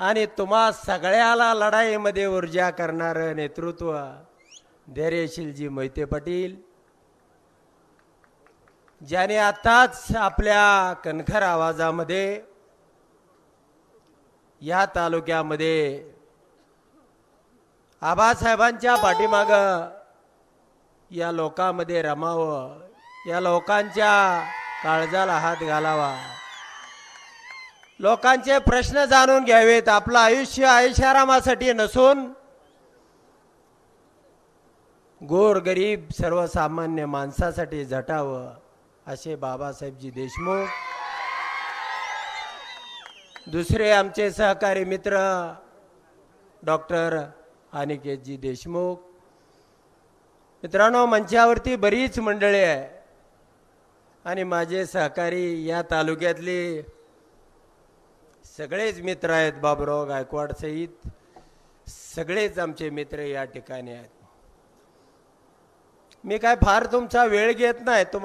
आणि तुम्हा सगळ्याला लढाईमध्ये ऊर्जा करणारं नेतृत्व धैर्यशीलजी मोहिते पाटील. ज्याने आताच आपल्या कणखर आवाजामध्ये या तालुक्यामध्ये आबासाहेबांच्या पाठीमाग या लोकांमध्ये रमावं या लोकांच्या काळजाला हात घालावा. लोकांचे प्रश्न जाणून घ्यावेत. आपलं आयुष्य ऐशारामासाठी नसून गोरगरीब सर्वसामान्य माणसासाठी झटावं असे बाबासाहेबजी देशमुख. दुसरे आमचे सहकारी मित्र डॉक्टर अनिकेतजी देशमुख. मित्रांनो मंचावरती बरीच मंडळी आहे. आणि माझे सहकारी या तालुक्यातले सगळेच मित्र आहेत बाबुराव गायकवाड सहित. सगळेच आमचे मित्र या ठिकाणी आहेत. मी काय फार तुमचा वेळ घेत नाही तुम्हाला